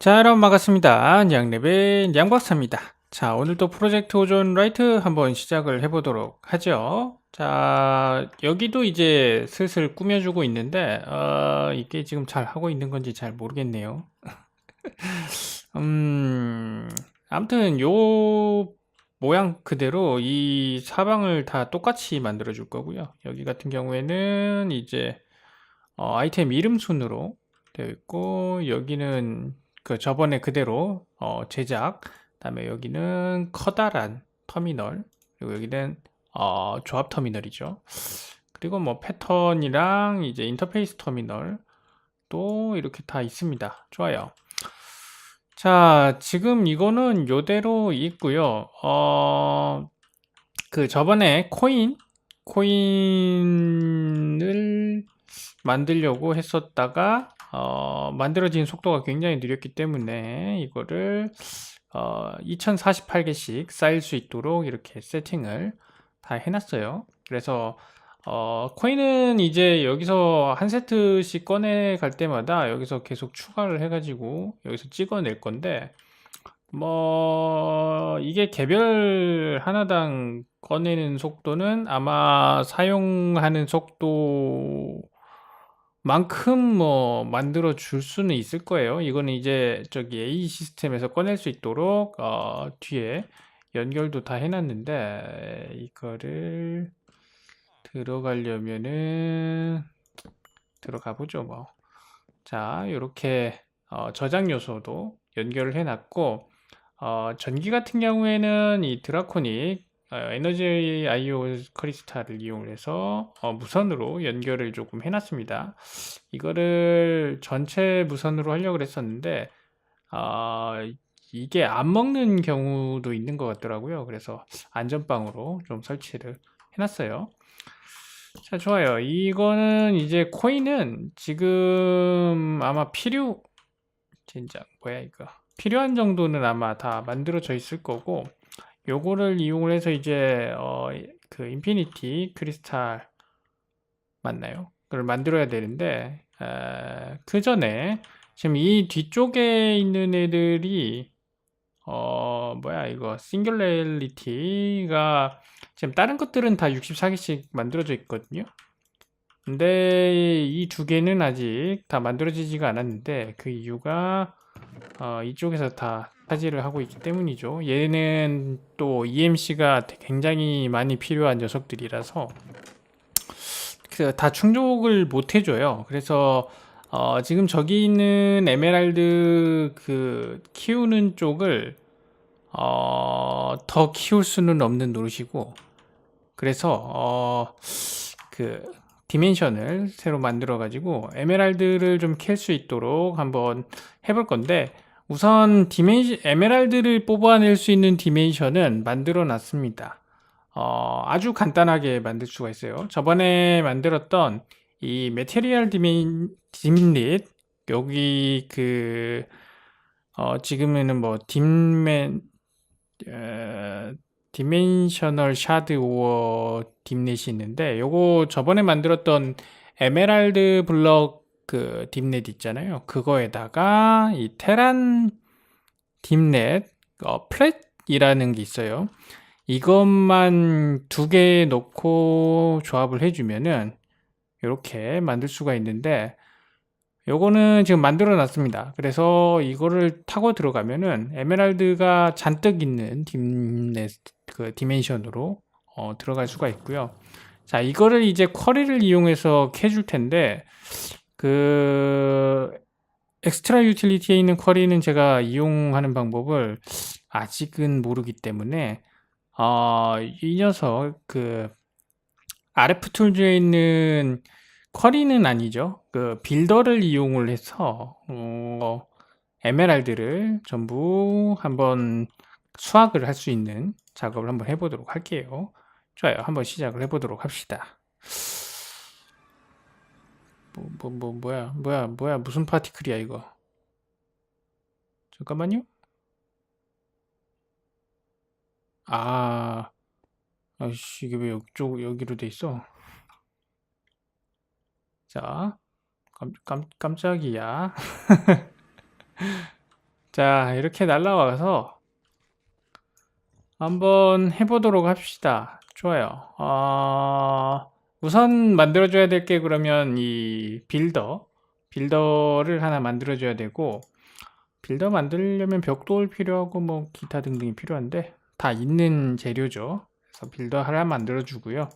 자, 여러분 반갑습니다. 양랩의 양박사입니다. 자, 오늘도 프로젝트 오존 라이트 한번 시작을 해보도록 하죠. 자, 여기도 이제 슬슬 꾸며주고 있는데, 어, 이게 지금 잘 하고 있는 건지 잘 모르겠네요. 음, 아무튼 요 모양 그대로 이 사방을 다 똑같이 만들어 줄 거고요. 여기 같은 경우에는 이제 어, 아이템 이름 순으로 되어 있고, 여기는 그 저번에 그대로 어, 제작, 그다음에 여기는 커다란 터미널, 그리고 여기는 어, 조합 터미널이죠. 그리고 뭐 패턴이랑 이제 인터페이스 터미널 또 이렇게 다 있습니다. 좋아요. 자, 지금 이거는 요대로 있고요. 어, 그 저번에 코인, 코인을 만들려고 했었다가 어, 만들어진 속도가 굉장히 느렸기 때문에 이거를 어, 2048개씩 쌓일 수 있도록 이렇게 세팅을 다 해놨어요. 그래서 어, 코인은 이제 여기서 한 세트씩 꺼내 갈 때마다 여기서 계속 추가를 해가지고 여기서 찍어낼 건데 뭐 이게 개별 하나당 꺼내는 속도는 아마 사용하는 속도 만큼 뭐 만들어 줄 수는 있을 거예요. 이거는 이제 저기 A 시스템에서 꺼낼 수 있도록 어, 뒤에 연결도 다 해놨는데 이거를 들어가려면은 들어가 보죠 뭐. 자, 이렇게 어, 저장 요소도 연결을 해놨고 어, 전기 같은 경우에는 이 드라코닉 어, 에너지 IO 크리스탈을 이용해서 어, 무선으로 연결을 조금 해놨습니다. 이거를 전체 무선으로 하려고 했었는데 어, 이게 안 먹는 경우도 있는 것 같더라고요. 그래서 안전빵으로 좀 설치를 해놨어요. 자, 좋아요. 이거는 이제 코인은 지금 아마 필요, 진짜 뭐야 이거. 필요한 정도는 아마 다 만들어져 있을 거고, 요거를 이용을 해서 이제 어, 그 인피니티 크리스탈 맞나요? 그걸 만들어야 되는데 에, 그 전에 지금 이 뒤쪽에 있는 애들이 어 뭐야 이거 싱귤레리티가 지금 다른 것들은 다 64개씩 만들어져 있거든요. 근데 이 두 개는 아직 다 만들어지지가 않았는데 그 이유가 어, 이쪽에서 다 차지를 하고 있기 때문이죠. 얘는 또 EMC가 굉장히 많이 필요한 녀석들이라서 그다 충족을 못 해줘요. 그래서 어, 지금 저기 있는 에메랄드 그 키우는 쪽을 어, 더 키울 수는 없는 노릇이고 그래서 어, 그 디멘션을 새로 만들어 가지고 에메랄드를 좀 캘 수 있도록 한번 해볼 건데 우선 디멘션 에메랄드를 뽑아낼 수 있는 디멘션은 만들어 놨습니다. 어, 아주 간단하게 만들 수가 있어요. 저번에 만들었던 이 메테리얼 디멘 딥릿 여기 그 어, 지금에는 뭐 딥맨 어, 디멘셔널 샤드 오어 딥넷이 있는데 요거 저번에 만들었던 에메랄드 블럭 그 딥넷 있잖아요. 그거에다가 이 테란 딥넷 어, 플랫이라는 게 있어요. 이것만 두개 놓고 조합을 해주면은 이렇게 만들 수가 있는데 요거는 지금 만들어 놨습니다. 그래서 이거를 타고 들어가면은 에메랄드가 잔뜩 있는 딥넷 그 디멘션으로 어, 들어갈 수가 있고요. 자, 이거를 이제 쿼리를 이용해서 캐줄 텐데 그 엑스트라 유틸리티에 있는 쿼리는 제가 이용하는 방법을 아직은 모르기 때문에 어, 이 녀석 그 RF 툴즈에 있는 쿼리는 아니죠. 그 빌더를 이용을 해서 어, 에메랄드를 전부 한번 수확을 할 수 있는 작업을 한번 해보도록 할게요. 좋아요. 한번 시작을 해보도록 합시다. 뭐, 뭐, 뭐, 뭐야, 뭐야, 뭐야, 무슨 파티클이야, 이거. 잠깐만요. 아, 아이씨, 이게 왜 이쪽, 여기로 돼 있어? 자, 깜, 깜, 깜짝이야. 자, 이렇게 날라와서 한번 해보도록 합시다. 좋아요. 어, 우선 만들어줘야 될 게 그러면 이 빌더, 빌더를 하나 만들어줘야 되고, 빌더 만들려면 벽돌 필요하고 뭐 기타 등등이 필요한데, 다 있는 재료죠. 그래서 빌더 하나 만들어주고요.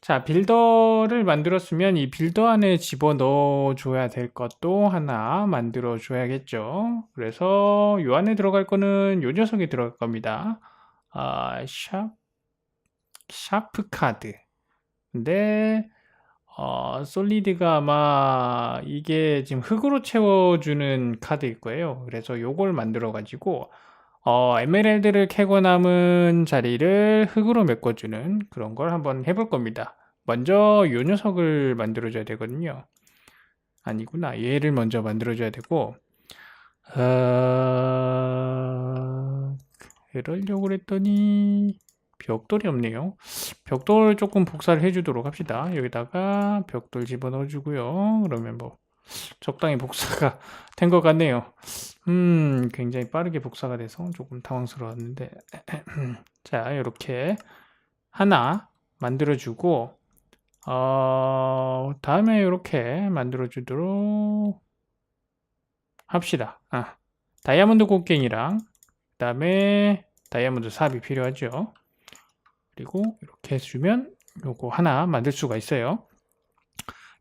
자, 빌더를 만들었으면 이 빌더 안에 집어 넣어 줘야 될 것도 하나 만들어 줘야겠죠. 그래서 요 안에 들어갈 거는 요 녀석이 들어갈 겁니다. 아, 샵, 샤프 카드. 근데, 어, 솔리드가 아마 이게 지금 흙으로 채워주는 카드일 거예요. 그래서 요걸 만들어 가지고, 어, 에메랄드를 캐고 남은 자리를 흙으로 메꿔주는 그런 걸 한번 해볼 겁니다. 먼저 요 녀석을 만들어줘야 되거든요. 아니구나. 얘를 먼저 만들어줘야 되고, 어, 그러려고 그랬더니, 벽돌이 없네요. 벽돌 조금 복사를 해주도록 합시다. 여기다가 벽돌 집어넣어 주고요. 그러면 뭐, 적당히 복사가 된 것 같네요. 음, 굉장히 빠르게 복사가 돼서 조금 당황스러웠는데. 자, 이렇게 하나 만들어주고, 어, 다음에 이렇게 만들어주도록 합시다. 아, 다이아몬드 곡괭이랑, 그 다음에 다이아몬드 삽이 필요하죠. 그리고 이렇게 해주면 요거 하나 만들 수가 있어요.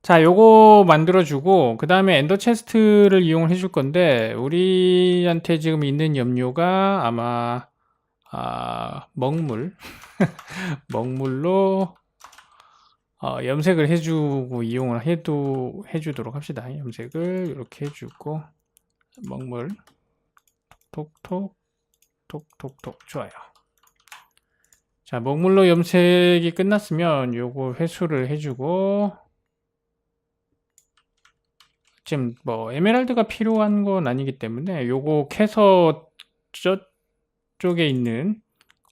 자, 요거 만들어주고, 그 다음에 엔더 체스트를 이용을 해줄 건데, 우리한테 지금 있는 염료가 아마, 아, 먹물. 먹물로, 어, 염색을 해주고 이용을 해도, 해주도록 합시다. 염색을 이렇게 해주고, 먹물. 톡톡, 톡톡톡. 좋아요. 자, 먹물로 염색이 끝났으면 요거 회수를 해주고, 지금 뭐 에메랄드가 필요한 건 아니기 때문에 요거 캐서 저쪽에 있는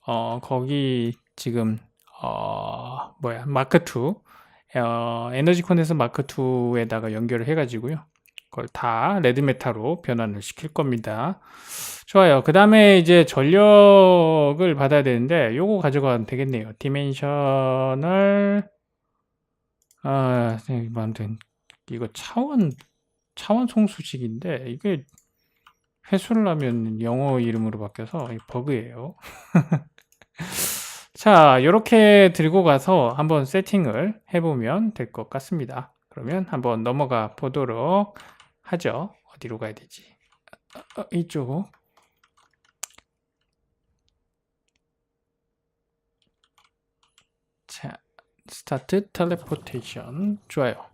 어 거기 지금 어 뭐야 마크 2 어, 에너지 콘덴서 마크 2에다가 연결을 해 가지고요. 그걸 다 레드 메탈로 변환을 시킬 겁니다. 좋아요. 그 다음에 이제 전력을 받아야 되는데 요거 가져가면 되겠네요. 디멘셔널 아, 아무튼 이거 차원 차원 송수식인데 이게 회수를 하면 영어 이름으로 바뀌어서 버그예요. 자, 이렇게 들고 가서 한번 세팅을 해보면 될 것 같습니다. 그러면 한번 넘어가 보도록 하죠. 어디로 가야 되지? 어, 이쪽. 자, 스타트 텔레포테이션. 좋아요.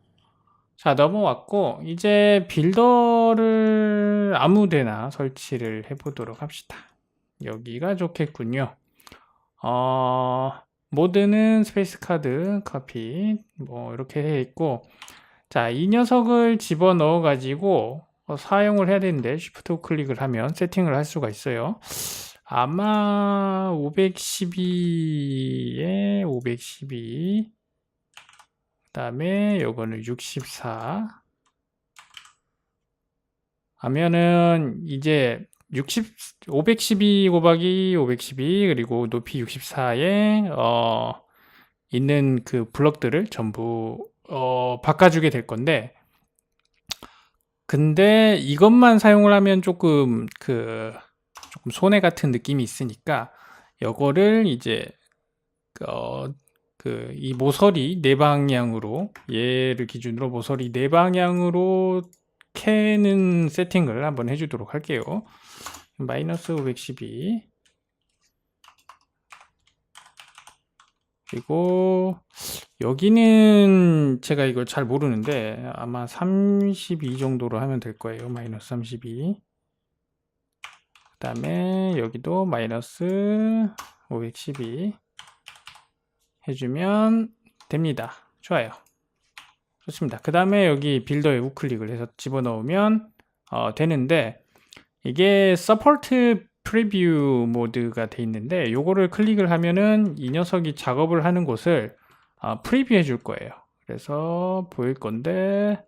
자, 넘어왔고, 이제 빌더를 아무 데나 설치를 해보도록 합시다. 여기가 좋겠군요. 어, 모드는 스페이스 카드, 커피, 뭐, 이렇게 해 있고, 자, 이 녀석을 집어 넣어 가지고 어, 사용을 해야 되는데, 쉬프트 클릭을 하면 세팅을 할 수가 있어요. 아마 512에 512, 그 다음에 요거는 64 하면은 이제 60, 512 곱하기 512 그리고 높이 64에 어 있는 그 블럭들을 전부 어 바꿔주게 될 건데 근데 이것만 사용을 하면 조금 그 조금 손해 같은 느낌이 있으니까 요거를 이제 어 그 이 모서리 네 방향으로 얘를 기준으로 모서리 네 방향으로 캐는 세팅을 한번 해주도록 할게요. 마이너스 512 그리고 여기는 제가 이걸 잘 모르는데 아마 32 정도로 하면 될 거예요. 마이너스 32. 그 다음에 여기도 마이너스 512 해주면 됩니다. 좋아요. 좋습니다. 그 다음에 여기 빌더에 우클릭을 해서 집어넣으면 어, 되는데 이게 서포트 프리뷰 모드가 돼 있는데 요거를 클릭을 하면은 이 녀석이 작업을 하는 곳을 어, 프리뷰 해줄 거예요. 그래서 보일 건데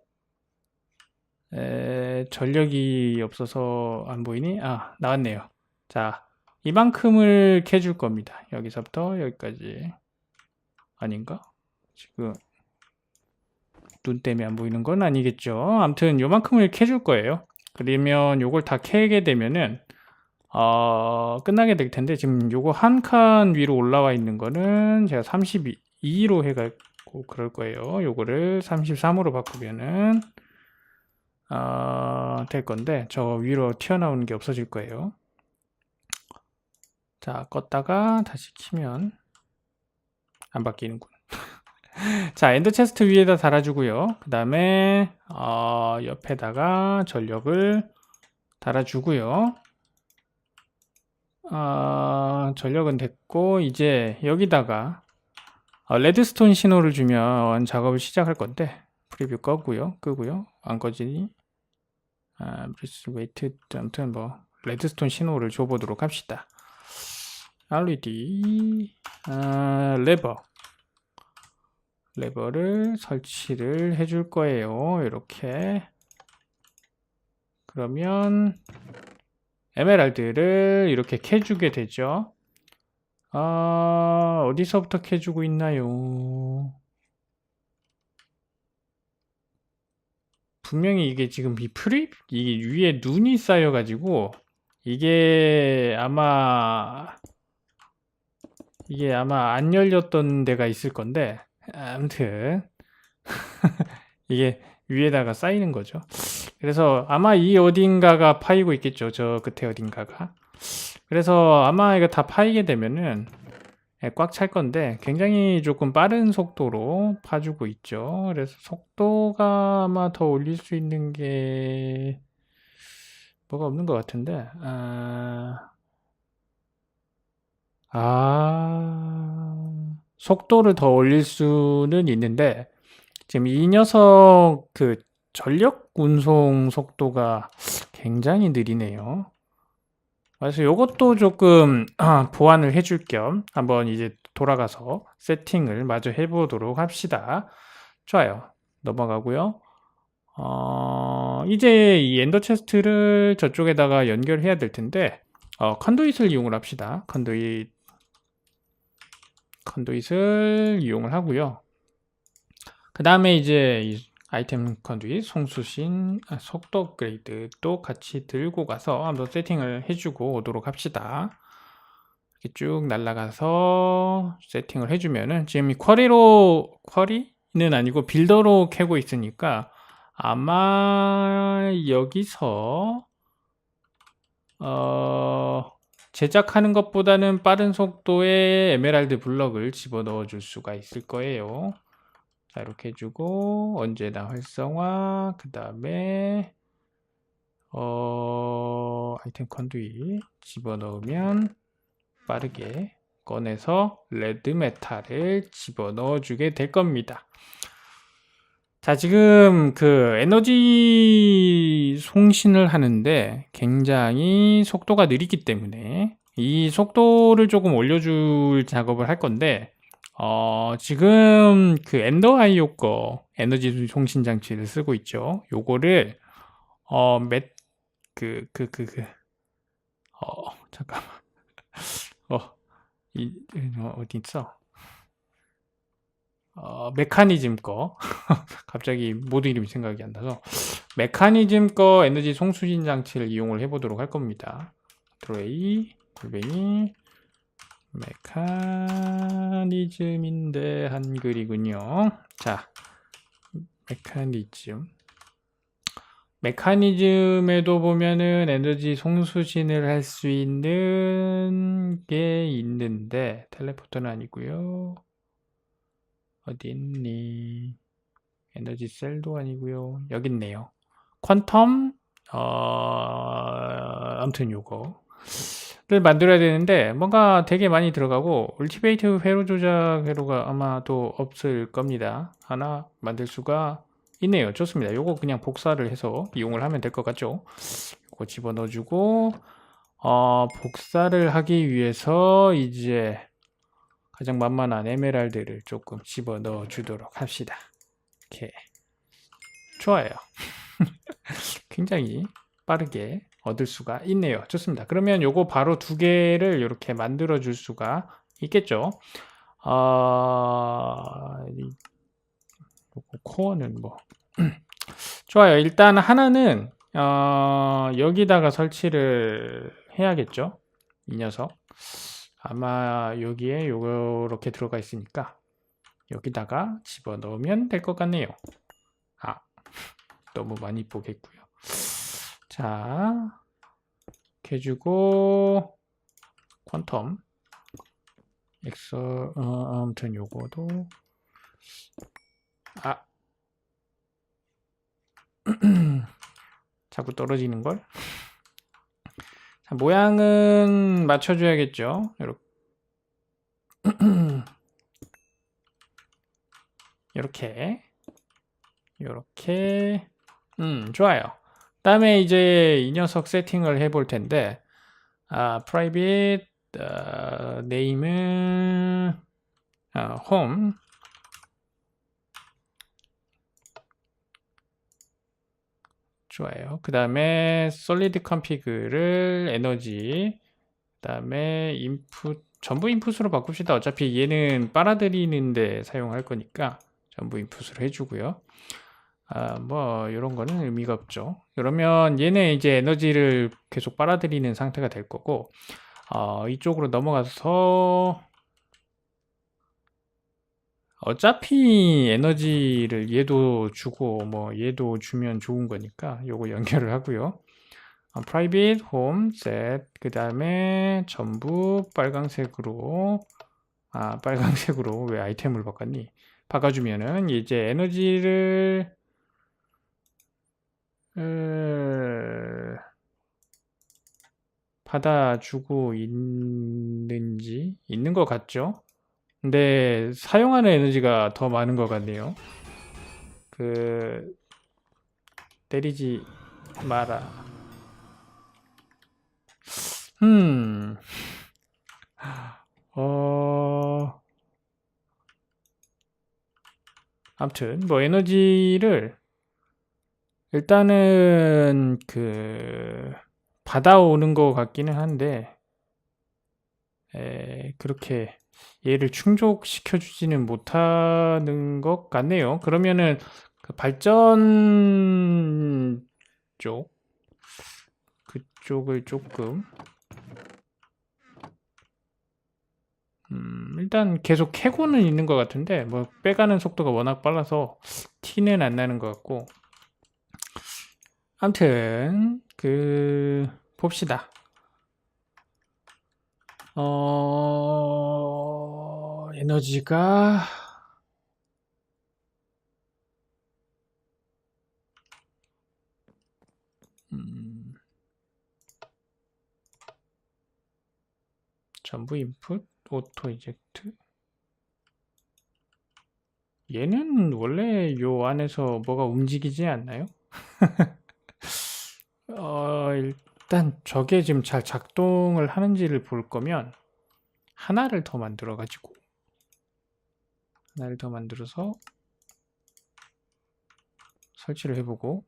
에, 전력이 없어서 안 보이니? 아, 나왔네요. 자, 이만큼을 캐줄 겁니다. 여기서부터 여기까지. 아닌가? 지금 눈 때문에 안 보이는 건 아니겠죠. 아무튼 요만큼을 캐줄 거예요. 그러면 요걸 다 캐게 되면은 어, 끝나게 될 텐데 지금 요거 한 칸 위로 올라와 있는 거는 제가 32 로 해갖고 그럴 거예요. 요거를 33으로 바꾸면은 어, 될 건데 저 위로 튀어나오는 게 없어질 거예요. 자, 껐다가 다시 키면 안 바뀌는군. 자, 엔더 체스트 위에다 달아주고요. 그 다음에 어, 옆에다가 전력을 달아주고요. 어, 전력은 됐고 이제 여기다가 어, 레드스톤 신호를 주면 작업을 시작할 건데 프리뷰 끄고요, 끄고요. 안 꺼지니? 아, 브리스 웨이트 아무튼 뭐 레드스톤 신호를 줘보도록 합시다. LED 아, 레버 레버를 설치를 해줄 거예요. 이렇게 그러면 에메랄드를 이렇게 캐주게 되죠. 아, 어디서부터 캐주고 있나요? 분명히 이게 지금 이 프립? 이게 위에 눈이 쌓여가지고 이게 아마 이게 아마 안 열렸던 데가 있을 건데 아무튼 이게 위에다가 쌓이는 거죠. 그래서 아마 이 어딘가가 파이고 있겠죠. 저 끝에 어딘가가. 그래서 아마 이거 다 파이게 되면은 예, 꽉찰 건데 굉장히 조금 빠른 속도로 파주고 있죠. 그래서 속도가 아마 더 올릴 수 있는 게 뭐가 없는 것 같은데. 아, 아, 속도를 더 올릴 수는 있는데 지금 이 녀석 그 전력 운송 속도가 굉장히 느리네요. 그래서 이것도 조금 아, 보완을 해줄 겸 한번 이제 돌아가서 세팅을 마저 해보도록 합시다. 좋아요. 넘어가고요. 어, 이제 이 엔더 체스트를 저쪽에다가 연결해야 될 텐데 어, 컨두잇을 이용을 합시다. 컨두잇 컨두잇을 이용을 하고요. 그 다음에 이제 이 아이템 컨두잇, 송수신, 아, 속도 업그레이드도 같이 들고 가서 한번 세팅을 해주고 오도록 합시다. 이렇게 쭉 날아가서 세팅을 해주면은 지금 이 쿼리로 쿼리는 아니고 빌더로 캐고 있으니까 아마 여기서 어 제작하는 것보다는 빠른 속도의 에메랄드 블럭을 집어넣어 줄 수가 있을 거예요. 자, 이렇게 해주고, 언제나 활성화, 그 다음에, 어, 아이템 컨두잇 집어넣으면 빠르게 꺼내서 레드 메탈을 집어넣어 주게 될 겁니다. 자, 지금 그 에너지 송신을 하는데 굉장히 속도가 느리기 때문에 이 속도를 조금 올려줄 작업을 할 건데, 어, 지금 그 엔더아이오 거 에너지 송신 장치를 쓰고 있죠. 요거를 어, 맷, 그, 그, 그, 그, 어, 잠깐만. 어, 이, 어, 어디 있어? 어, 메커니즘 거. 갑자기 모드 이름이 생각이 안 나서. 메커니즘 거 에너지 송수신 장치를 이용을 해보도록 할 겁니다. 드레이, 골뱅이, 메커니즘인데 한글이군요. 자, 메커니즘. 메커니즘에도 보면은 에너지 송수신을 할 수 있는 게 있는데 텔레포터는 아니고요. 어디 있니? 에너지 셀도 아니고요. 여기 있네요. 퀀텀 어 아무튼 요거 를 만들어야 되는데 뭔가 되게 많이 들어가고 울티베이트 회로 조작 회로가 아마도 없을 겁니다. 하나 만들 수가 있네요. 좋습니다. 요거 그냥 복사를 해서 이용을 하면 될 것 같죠? 요거 집어넣어 주고 어, 복사를 하기 위해서 이제 가장 만만한 에메랄드를 조금 집어넣어 주도록 합시다. 이렇게 좋아요. 굉장히 빠르게 얻을 수가 있네요. 좋습니다. 그러면 요거 바로 두 개를 이렇게 만들어 줄 수가 있겠죠. 어, 코어는 뭐 좋아요. 일단 하나는 어, 여기다가 설치를 해야겠죠. 이 녀석. 아마 여기에 요렇게 들어가 있으니까 여기다가 집어 넣으면 될 것 같네요. 아, 너무 많이 보겠고요. 자, 이렇게 해주고 퀀텀 엑서 어, 아무튼 요거도 아 자꾸 떨어지는 걸. 자, 모양은 맞춰줘야겠죠. 이렇게 이렇게 이렇게 음 좋아요. 다음에 이제 이 녀석 세팅을 해볼 텐데 아 private 어, 네임은 어, home 좋아요. 그 다음에 solid config를 에너지 그 다음에 input 전부 인풋으로 바꿉시다. 어차피 얘는 빨아들이는데 사용할 거니까 전부 인풋으로 해주고요. 아, 뭐 이런 거는 의미가 없죠. 그러면 얘는 이제 에너지를 계속 빨아들이는 상태가 될 거고 어, 이쪽으로 넘어가서 어차피 에너지를 얘도 주고 뭐 얘도 주면 좋은 거니까 요거 연결을 하고요. 어, private home set 그 다음에 전부 빨강색으로 아 빨강색으로 왜 아이템을 바꿨니? 바꿔주면은 이제 에너지를 으, 받아주고 있는지 있는 것 같죠? 근데 사용하는 에너지가 더 많은 것 같네요. 그 때리지 마라. 음, 어, 아무튼 뭐 에너지를 일단은 그 받아오는 것 같기는 한데 에, 그렇게 얘를 충족시켜 주지는 못하는 것 같네요. 그러면은 그 발전 쪽 그쪽을 조금 음, 일단 계속 캐고는 있는 것 같은데 뭐 빼가는 속도가 워낙 빨라서 티는 안 나는 것 같고 아무튼 그 봅시다. 어 에너지가 음, 전부 인풋 오토 이젝트 얘는 원래 요 안에서 뭐가 움직이지 않나요? 어, 일단 저게 지금 잘 작동을 하는지를 볼 거면 하나를 더 만들어 가지고 하나를 더 만들어서 설치를 해보고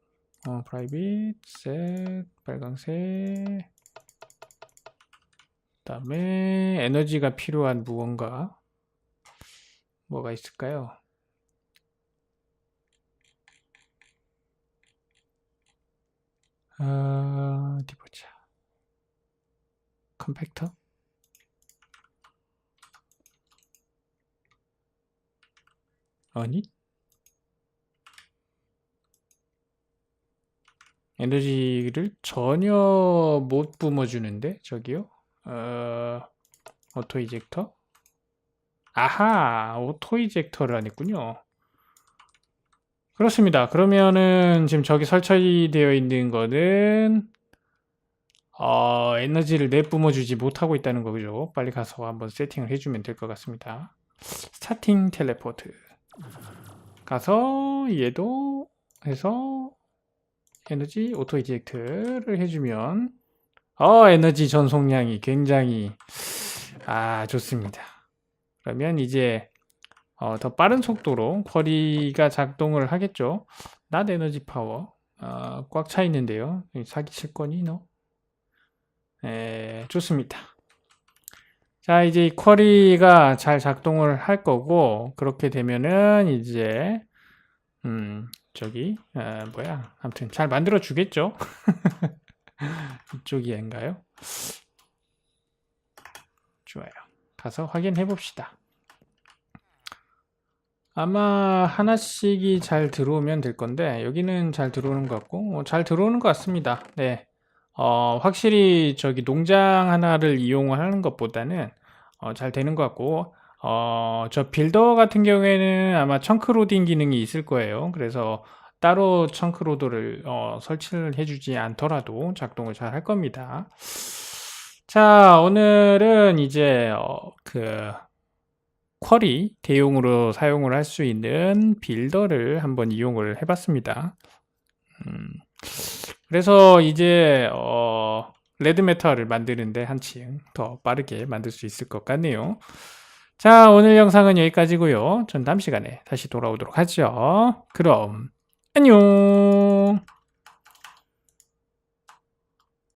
어, private set 빨강색 그 다음에 에너지가 필요한 무언가 뭐가 있을까요? 어, 어디 보자. 컴팩터? 아니? 에너지를 전혀 못 뿜어주는데 저기요? 어, 오토 이젝터? 아하, 오토 이젝터를 안 했군요. 그렇습니다. 그러면은 지금 저기 설치되어 있는 거는 어, 에너지를 내뿜어 주지 못하고 있다는 거죠. 빨리 가서 한번 세팅을 해주면 될 것 같습니다. 스타팅 텔레포트 가서 얘도 해서 에너지 오토 이젝트를 해주면 어 에너지 전송량이 굉장히 아 좋습니다. 그러면 이제 어, 더 빠른 속도로 쿼리가 작동을 하겠죠. not 에너지 파워 어, 꽉차 있는데요. 사기칠 거니 너? 에, 좋습니다. 자, 이제 이 쿼리가 잘 작동을 할 거고 그렇게 되면은 이제 음, 저기 아, 뭐야? 아무튼 잘 만들어 주겠죠? 이쪽이인가요? 좋아요. 가서 확인해 봅시다. 아마 하나씩이 잘 들어오면 될 건데 여기는 잘 들어오는 것 같고 어, 잘 들어오는 것 같습니다. 네. 어, 확실히 저기 농장 하나를 이용하는 것보다는 어, 잘 되는 것 같고 어, 저 빌더 같은 경우에는 아마 청크로딩 기능이 있을 거예요. 그래서 따로 청크로더를 어, 설치를 해주지 않더라도 작동을 잘 할 겁니다. 자, 오늘은 이제 어, 그 쿼리 대용으로 사용을 할 수 있는 빌더를 한번 이용을 해봤습니다. 음, 그래서 이제 어, 레드 메탈을 만드는데 한층 더 빠르게 만들 수 있을 것 같네요. 자, 오늘 영상은 여기까지고요. 전 다음 시간에 다시 돌아오도록 하죠. 그럼 안녕.